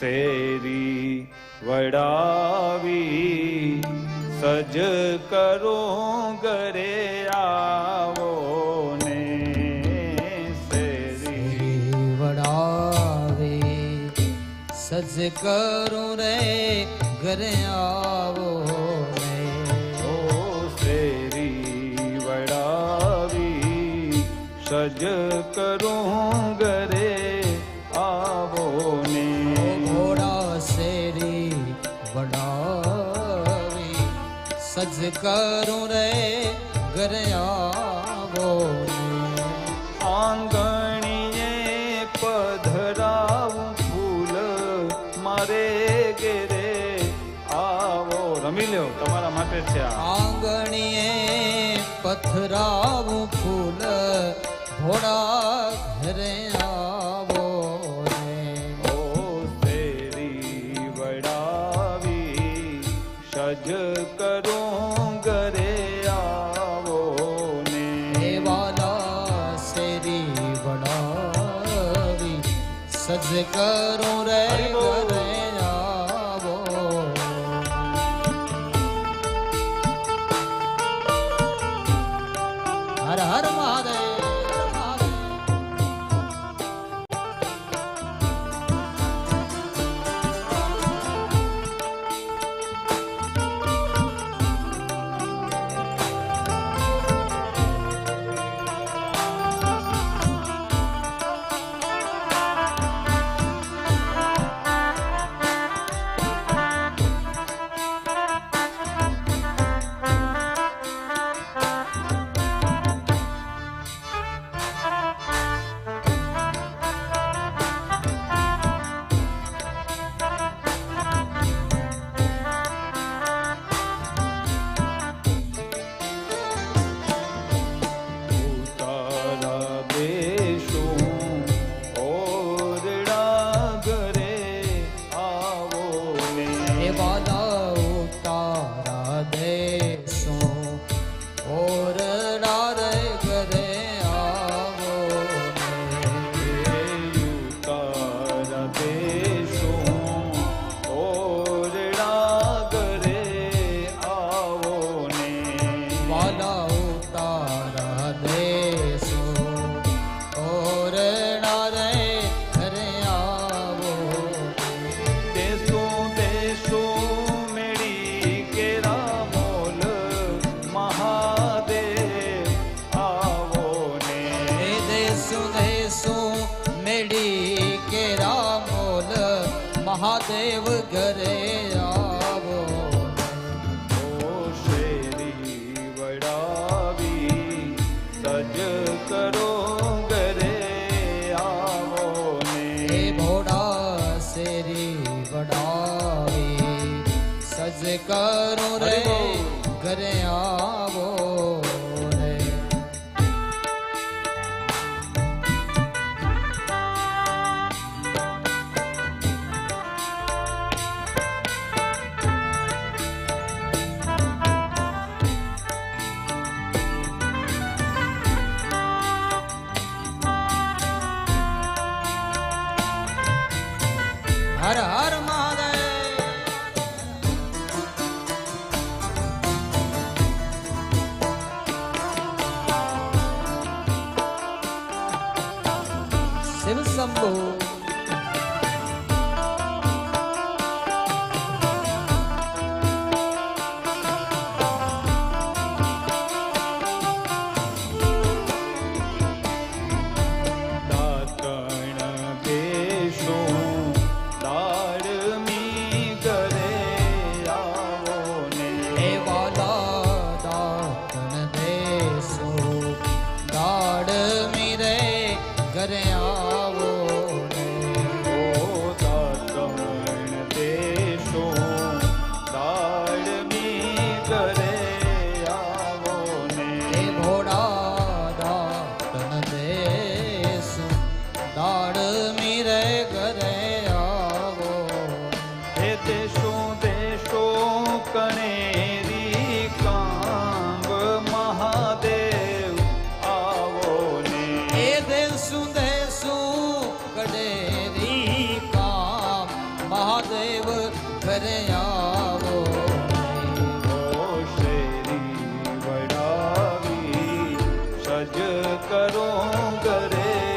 શેરી વડાવી સજ કરો ગરે આવો ને શેરી. વડાવે સજ કરો રે ઘરે આવો ને. ઓ શેરી વડાવી સજ કરો ઘરે કરું રે ઘરે આવો આંગણીએ પધરાવું ફૂલ મારે ઘેરે આવો. રમી લ્યો તમારા માટે છે આંગણીએ પથરાવું ફૂલ ઘોડા ઘરે આવો કરું રે મહાદેવ ઘરે આવો. ઓ શેરી વડાવી સજ કરો ઘરે આવો ને ભોડા શેરી વડાવી સજ કરો રે ઘરે આવો. હર હર મહાદેવ. શિવ શંભુ. Hare સજ કરો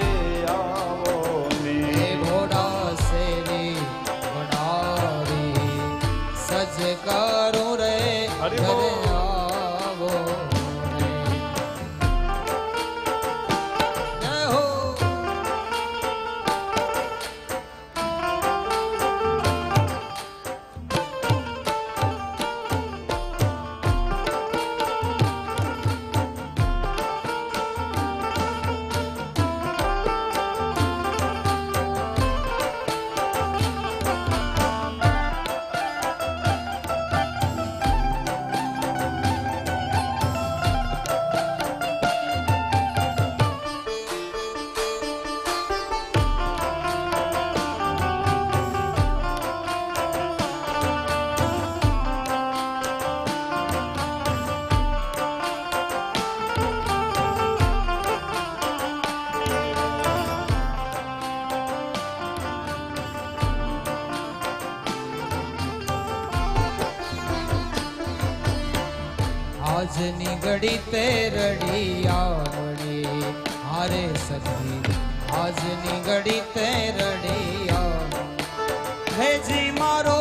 આજની ઘડી તે રડી આવડી. હારે સખી આજની ઘડી તે રડી આવડી મારો,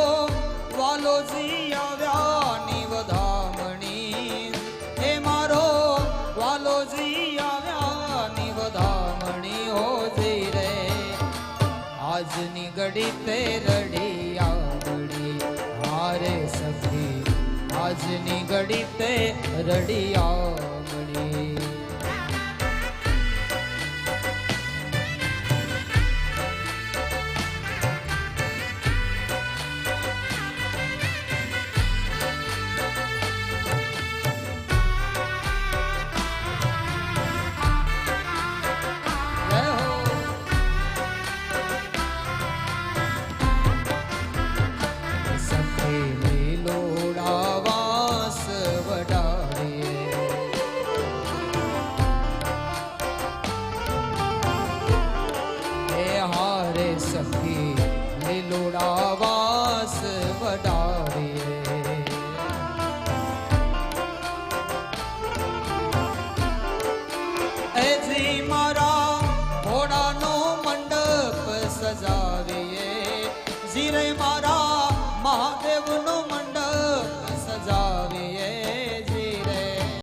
વાલોજી આવ્યા વધામણી હે મારો, વાલોજી આવ્યા ની વધામણી હોજી રે, આજની ઘડી તે રડી આવડી. હારે સખી આજની ઘડી તે રડી